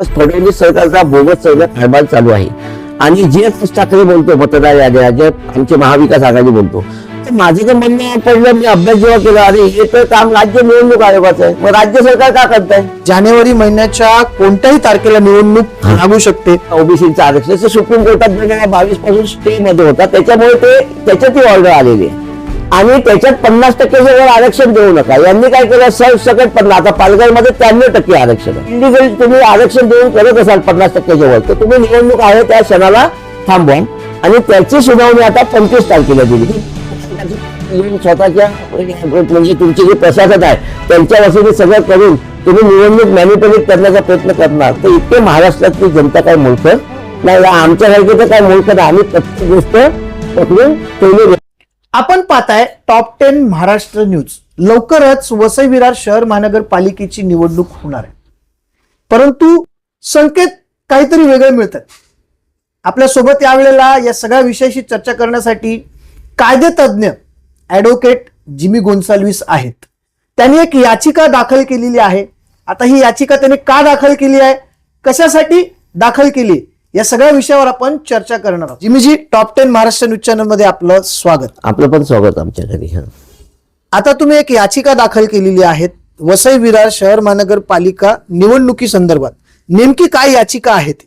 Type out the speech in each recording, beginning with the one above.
फडणवीस सरकारचा बोगस सरकार कारभार चालू आहे. आणि जे ठाकरे बोलतो मतदार याद्या जे आमचे महाविकास आघाडी बोलतो तर माझं तर म्हणणं पडलं मी अभ्यास जेव्हा केला अरे हे तर काम राज्य निवडणूक आयोगाचं आहे. मग राज्य सरकार का करताय? जानेवारी महिन्याच्या कोणत्याही तारखेला निवडणूक लागू शकते. ओबीसीचं आरक्षण सुप्रीम कोर्टात दोन हजार बावीसपासून स्टे मध्ये होता त्याच्यामुळे ते त्याच्यात ही ऑर्डर आलेली आहे. आणि त्याच्यात पन्नास टक्क्याच्या वर आरक्षण देऊ नका. यांनी काय केलं? सर सकट पन्नास. आता पालघरमध्ये त्र्याण्णव टक्के आरक्षण आहे. तुम्ही आरक्षण देऊन करत असाल पन्नास टक्क्याच्या वर तर तुम्ही निवडणूक आहे त्या क्षणाला थांबवा. आणि त्याची सुनावणी आता पंचवीस तारखेला दिली. स्वतःच्या म्हणजे तुमचे जे प्रशासक आहे त्यांच्या वसुली सगळं करून तुम्ही निवडणूक मॅनिपुलेट करण्याचा प्रयत्न करणार. तर इतके महाराष्ट्रातली जनता काय मूर्ख? नाही आमच्यासारखे तर काय मूर्ख नाही. आम्ही प्रत्येक गोष्ट पकडून ठेवली आपण पाहताय टॉप टेन महाराष्ट्र न्यूज लवकरच वसई विरार शहर महानगरपालिकेची निवडणूक होणार आहे. परंतु संकेत काहीतरी वेगळे मिळतात. आपल्यासोबत यावेळेला या सगळ्या विषयाशी चर्चा करण्यासाठी कायदेतज्ञ ॲडव्होकेट जिमी गोन्साल्विस आहेत. त्यांनी एक याचिका दाखल केलेली आहे. आता ही याचिका त्यांनी का दाखल केली आहे? कशासाठी दाखल केली? या सगळ्या विषयावर आपण चर्चा करणार आहोत. जिमीजी टॉप टेन महाराष्ट्र न्यूज चॅनलमध्ये आपलं स्वागत. आपलं पण स्वागत आमच्या घरी हं. आता तुम्ही एक याचिका दाखल केलेली आहे वसई विरार शहर महानगरपालिका निवडणुकी संदर्भात. नेमकी काय याचिका आहे ती?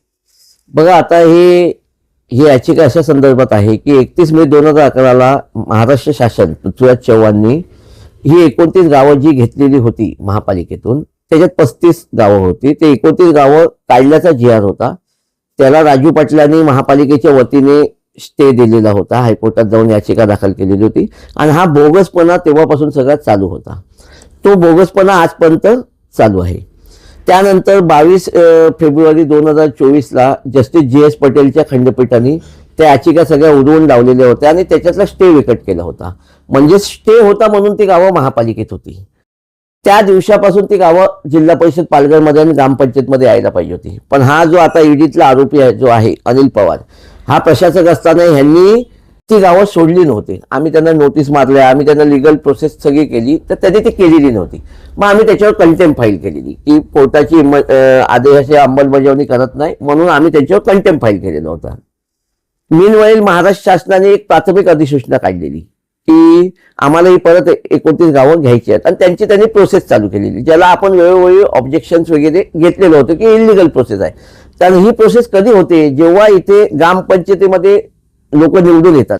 बघा आता हे ही याचिका अशा संदर्भात आहे की एकतीस मे दोन हजार अकराला महाराष्ट्र शासन पृथ्वीराज चव्हाणनी ही एकोणतीस गावं जी घेतलेली होती महापालिकेतून त्याच्यात पस्तीस गावं होती. ते एकोणतीस गावं काढल्याचा जी आर होता. त्याला राजू पाटलांनी महापालिकेच्या वतीने स्टे दिलेला होता. हायकोर्टात जाऊन याचिका दाखल केलेली होती. आणि हा बोगसपणा तेव्हापासून सगळ्यात चालू होता. तो बोगसपणा आजपर्यंत चालू आहे. त्यानंतर बावीस फेब्रुवारी दोन हजार चोवीसला जस्टिस जी एस पटेलच्या खंडपीठाने त्या याचिका सगळ्या उडवून लावलेल्या होत्या आणि त्याच्यातला स्टे विकट केला होता. म्हणजे स्टे होता म्हणून ती गावं महापालिकेत होती. त्या दिवसापासून ती गावं जिल्हा परिषद पालघरमध्ये आणि ग्रामपंचायतमध्ये यायला पाहिजे होती. पण हा जो आता ईडीतला आरोपी आहे जो आहे अनिल पवार हा प्रशासक असताना ह्यांनी ती गावं सोडली नव्हती. आम्ही त्यांना नोटीस मारल्या आम्ही त्यांना लिगल प्रोसेस सगळी केली तर त्यांनी ती केलेली नव्हती. मग आम्ही त्याच्यावर कंटेम्प फाईल केलेली की कोर्टाची आदेशाची अंमलबजावणी करत नाही म्हणून आम्ही त्याच्यावर कंटेम्प फाईल केलेला होता. मीनवाईल महाराष्ट्र शासनाने एक प्राथमिक अधिसूचना काढलेली. की आम्हाला ही परत एकोणतीस गावं घ्यायची आहेत. आणि त्यांची त्यांनी प्रोसेस चालू केलेली. ज्याला आपण वेळोवेळी ऑब्जेक्शन वगैरे घेतलेलं होतं की इलिगल प्रोसेस आहे. तर ही प्रोसेस कधी होते? जेव्हा इथे ग्रामपंचायतीमध्ये लोक निवडून येतात.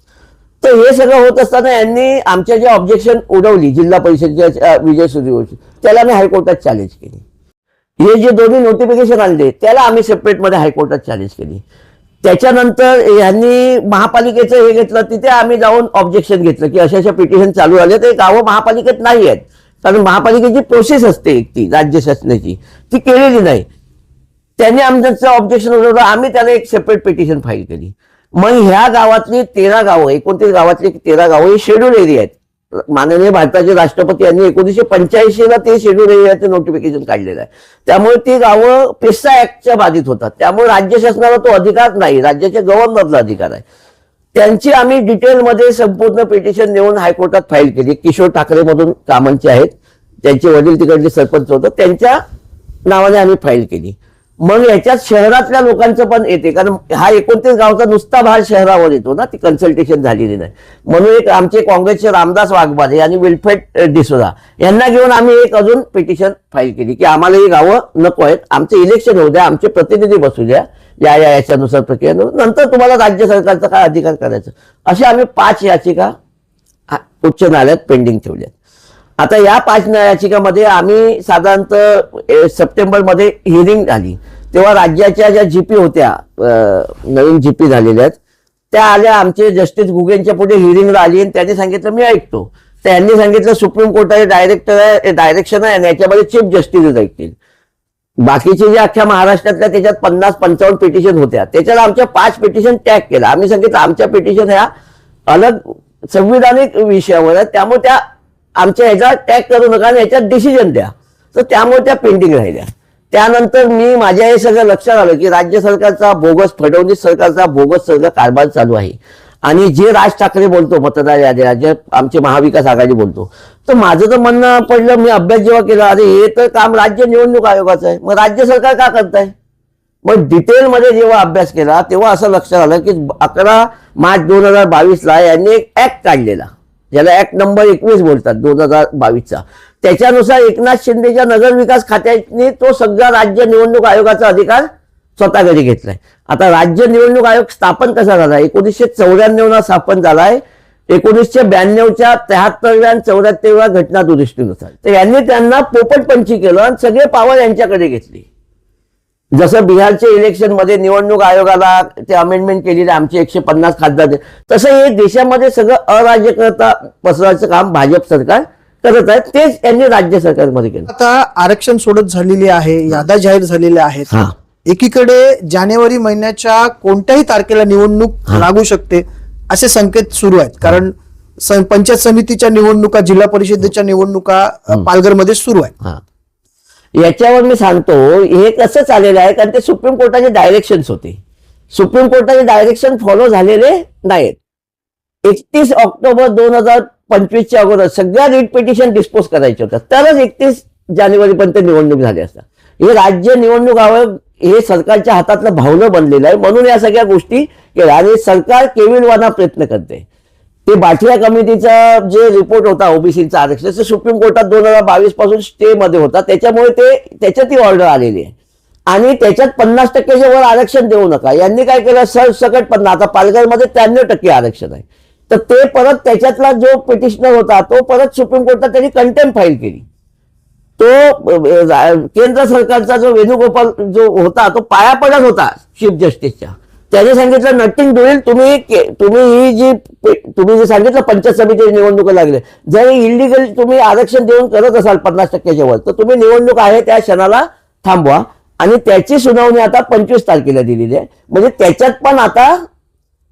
तर हे सगळं होत असताना यांनी आमच्या जे ऑब्जेक्शन उडवली जिल्हा परिषदेच्या विजय सूर्यवंशी त्याला मी हायकोर्टात चॅलेंज केली. हे जे दोन्ही नोटिफिकेशन आणले त्याला आम्ही सेपरेटमध्ये हायकोर्टात चॅलेंज केली. त्याच्यानंतर यांनी महापालिकेचं हे घेतलं तिथे आम्ही जाऊन ऑब्जेक्शन घेतलं की अशा अशा पिटिशन चालू झाले ते गावं महापालिकेत नाही आहेत. कारण महापालिकेची प्रोसेस असते एक ती राज्य शासनाची. ती केलेली नाही. त्यांनी आमचं ऑब्जेक्शन उठवलं आम्ही त्याला एक सेपरेट पिटिशन फाईल केली. मग ह्या गावातली तेरा गावं एकोणतीस गावातली तेरा गावं हे शेड्यूल एरिया आहेत. माननीय भारताचे राष्ट्रपती यांनी एकोणीसशे पंच्याऐंशी ला ते शेड्यूल एरियाचं नोटिफिकेशन काढलेलं आहे. त्यामुळे ती गावं पेस्सा ऍक्टच्या बाधित होतात. त्यामुळे राज्य शासनाला तो अधिकार नाही राज्याच्या गव्हर्नरला अधिकार आहे. त्यांची आम्ही डिटेलमध्ये संपूर्ण पिटिशन नेऊन हायकोर्टात फाईल केली. किशोर ठाकरे मधून कामांचे आहेत. त्यांचे वडील तिकडचे सरपंच होतं. त्यांच्या नावाने आम्ही फाईल केली. मग याच्यात शहरातल्या लोकांचं पण येते. कारण हा एकोणतीस गावचा नुसता भार शहरावर येतो ना ती कन्सल्टेशन झालेली नाही. म्हणून एक आमचे काँग्रेसचे रामदास वाघबारे आणि विल्फेट डिसोदा यांना घेऊन आम्ही एक अजून पिटिशन फाईल केली की आम्हाला ही गावं नको आहेत. आमचे इलेक्शन होऊ द्या आमचे प्रतिनिधी बसू द्या. या या याच्यानुसार प्रक्रिया नंतर तुम्हाला राज्य सरकारचा काय अधिकार करायचं? अशा आम्ही पाच याचिका उच्च न्यायालयात पेंडिंग ठेवल्यात आता या पाच न्याय याचिकामध्ये आम्ही साधारणतः सप्टेंबरमध्ये हिअरिंग झाली. तेव्हा राज्याच्या ज्या जीपी होत्या नवीन जीपी झालेल्या आहेत त्या आल्या आमचे जस्टिस गुगेंच्या पुढे हिअरिंगला आली आणि त्यांनी सांगितलं मी ऐकतो. तर यांनी सांगितलं सुप्रीम कोर्टाचे डायरेक्टर आहे डायरेक्शन आहे आणि याच्यामध्ये चीफ जस्टिस ऐकतील. बाकीचे जे अख्ख्या महाराष्ट्रातल्या त्याच्यात पन्नास पंचावन्न पिटिशन होत्या त्याच्यात आमच्या पाच पिटिशन टॅग केला आम्ही सांगितलं आमच्या पिटिशन ह्या अलग संविधानिक विषयावर आहेत त्यामुळे त्या आमच्या ह्याचा टॅग करू नका आणि ह्याच्यात डिसिजन द्या. तर त्यामुळे त्या पेंडिंग राहिल्या. त्यानंतर मी माझ्या हे सगळं लक्षात आलं की राज्य सरकारचा बोगस फडणवीस सरकारचा बोगस सगळं कारभार चालू आहे. आणि जे राज ठाकरे बोलतो मतदार याद्या जे आमचे महाविकास आघाडी बोलतो. तर माझं तर म्हणणं पडलं मी अभ्यास जेव्हा केला अरे हे तर काम राज्य निवडणूक आयोगाचं आहे. मग राज्य सरकार का करताय? मग डिटेलमध्ये जेव्हा अभ्यास केला तेव्हा असं लक्षात आलं की अकरा मार्च दोन हजार बावीसला यांनी एक ऍक्ट काढलेला. ज्याला ऍक्ट नंबर एकवीस बोलतात दोन हजार बावीसचा. त्याच्यानुसार एकनाथ शिंदेच्या नगरविकास खात्याने तो सगळा राज्य निवडणूक आयोगाचा अधिकार स्वतःकडे घेतलाय. आता राज्य निवडणूक आयोग स्थापन कसा झाला? एकोणीसशे चौऱ्याण्णवला स्थापन झालाय. एकोणीसशे ब्याण्णवच्या त्र्याहत्तरव्या आणि चौऱ्याहत्तरव्या घटना दुरुस्तीनुसार. तर यांनी त्यांना पोपटपंची केलं आणि सगळे पावर यांच्याकडे घेतली. जसं बिहारच्या इलेक्शनमध्ये निवडणूक आयोगाला ते अमेंडमेंट केलेले आमचे एकशे पन्नास खासदार. तसं हे देशामध्ये सगळं अराज्यकर्ता पसरवायचं काम भाजप सरकार करत आहे. तेच यांनी राज्य सरकारमध्ये केलं. आता आरक्षण सोडत झालेली आहे याद्या जाहीर झालेल्या आहेत. हा. एकीकडे जानेवारी महिन्याच्या कोणत्याही तारखेला निवडणूक लागू शकते असे संकेत सुरू आहेत. कारण पंचायत समितीच्या निवडणुका जिल्हा परिषदेच्या निवडणुका पालघरमध्ये सुरू आहेत. हा. याच्यावर मी सांगतो हे कसं चाललेलं आहे कारण ते सुप्रीम कोर्टाचे डायरेक्शन्स होते. सुप्रीम कोर्टाचे डायरेक्शन फॉलो झालेले नाहीत. एकतीस ऑक्टोबर दोन हजार पंचवीसच्या अगोदर सगळ्या रीट पिटिशन डिस्पोज करायच्या होत्या तरच एकतीस जानेवारीपर्यंत निवडणूक झाली असतात हे राज्य निवडणूक आयोग हे सरकारच्या हातातलं भावलं बनलेलं आहे. म्हणून या सगळ्या गोष्टी केल्या. आणि सरकार केविलवाना प्रयत्न करते. ते बाठिया कमिटीचा जे रिपोर्ट होता ओबीसीचा आरक्षण ते सुप्रीम कोर्टात दोन हजार बावीसपासून स्टे मध्ये होता. त्याच्यामुळे ते त्याच्यात ही ऑर्डर आलेली आहे. आणि त्याच्यात पन्नास टक्क्याच्या वर आरक्षण देऊ नका. यांनी काय केलं? सरसकट पन्नास. आता पालघरमध्ये त्र्याण्णव टक्के आरक्षण आहे. तर ते परत त्याच्यातला जो पिटिशनर होता तो परत सुप्रीम कोर्टात त्यांनी कंटेम फाईल केली. तो केंद्र सरकारचा जो वेणुगोपाल जो होता तो पाया पडत होता चीफ जस्टिसच्या त्याने सांगितलं नटिंग डुईल तुम्ही तुम्ही ही जी तुम्ही जे सांगितलं पंचायत समिती निवडणुका लागले. जर इलिगल तुम्ही आरक्षण देऊन करत असाल पन्नास टक्क्याच्या वर तर तुम्ही निवडणूक आहे त्या क्षणाला थांबवा. आणि त्याची सुनावणी आता पंचवीस तारखेला दिलेली आहे. म्हणजे त्याच्यात पण आता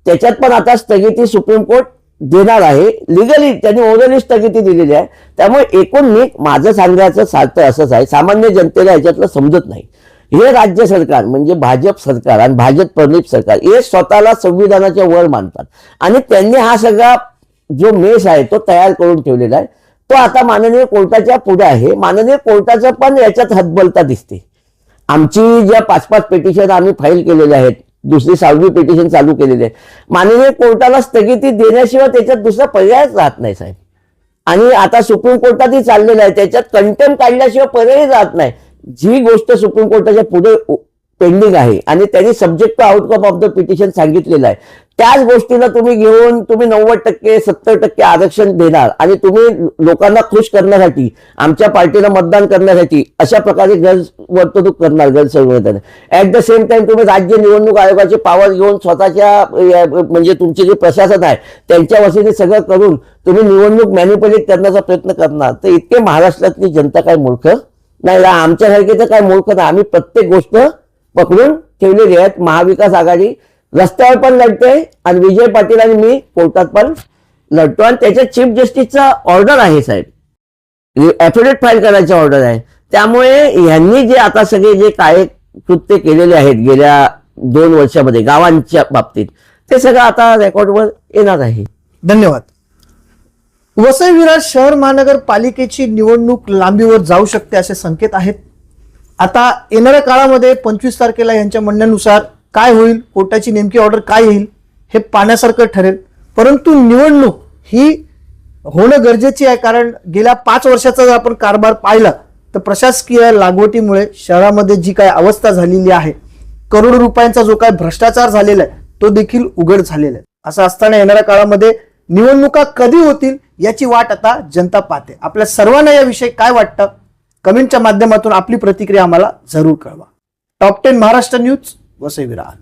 त्याच्यात पण आता स्थगिती सुप्रीम कोर्ट देणार आहे. लिगली त्यांनी ओरली स्थगिती दिलेली आहे. त्यामुळे एकूण मी माझं सांगायचं सार्थ असंच आहे. सामान्य जनतेला याच्यातलं समजत नाही. हे राज्य सरकार म्हणजे भाजप सरकार आणि भाजप प्रदीप सरकार हे स्वतःला संविधानाच्या वर मानतात. आणि त्यांनी हा सगळा जो मेस आहे तो तयार करून ठेवलेला आहे. तो आता माननीय कोर्टाच्या पुढे आहे. माननीय कोर्टाचं पण याच्यात हतबलता दिसते. आमची ज्या पाच पाच पिटिशन आम्ही फाईल केलेल्या आहेत दुसरी सहावी पिटिशन चालू केलेली आहे. माननीय कोर्टाला स्थगिती देण्याशिवाय त्याच्यात दुसरा पर्यायच राहत नाही साहेब. आणि आता सुप्रीम कोर्टातही चाललेलं आहे. त्याच्यात कंटेम काढल्याशिवाय पर्यायही राहत नाही. जी गोष्ट सुप्रीम कोर्टाच्या पुढे पेंडिंग आहे आणि त्यांनी subject to outcome of the petition सांगितलेलं आहे. त्याच गोष्टीला तुम्ही घेऊन तुम्ही नव्वद टक्के सत्तर टक्के आरक्षण देणार आणि तुम्ही लोकांना खुश करण्यासाठी आमच्या पार्टीला मतदान करण्यासाठी अशा प्रकारे गैरवर्तणूक करणार गैरसंवेदन ऍट द सेम टाइम तुम्ही राज्य निवडणूक आयोगाचे पॉवर घेऊन स्वतःच्या म्हणजे तुमचे जे प्रशासन आहे त्यांच्या वतीने सगळं करून तुम्ही निवडणूक मॅन्युपुलेट करण्याचा प्रयत्न करणार. तर इतके महाराष्ट्रातली जनता काय मूर्ख? नाही आमच्यासारखे तर काय मूर्ख नाही आम्ही प्रत्येक गोष्ट पकडून ठेवलेली आहेत महाविकास आघाडी रस्त्यावर पण लढते आणि विजय पाटील आणि मी कोर्टात पण लढतो. आणि त्याच्या चीफ जस्टिसचा ऑर्डर आहे साहेब. ऍफिडेविट फाईल करायची ऑर्डर आहे. त्यामुळे यांनी जे आता सगळे जे काय कृत्य केलेले आहेत गेल्या दोन वर्षामध्ये गावांच्या बाबतीत ते सगळं आता रेकॉर्डवर येणार आहे. धन्यवाद. वसई विरार शहर महानगरपालिकेची निवडणूक लांबीवर जाऊ शकते असे संकेत आहेत. आता येणाऱ्या काळामध्ये पंचवीस तारखेला यांच्या म्हणण्यानुसार काय होईल कोर्टाची नेमकी ऑर्डर काय येईल हे पाहण्यासारखं ठरेल. परंतु निवडणूक ही होणं गरजेची आहे कारण गेल्या पाच वर्षाचा जर आपण कारभार पाहिला तर प्रशासकीय लागवटीमुळे शहरामध्ये जी काय अवस्था झालेली आहे करोडो रुपयांचा जो काय भ्रष्टाचार झालेला आहे तो देखील उघड झालेला आहे. असं असताना येणाऱ्या काळामध्ये निवडणुका कधी होतील याची वाट आता जनता पाहते. आपल्या सर्वांना याविषयी काय वाटतं? कमेंटच्या माध्यमातून आपली प्रतिक्रिया आम्हाला जरूर कळवा. Top ten Maharashtra news Vasai Virar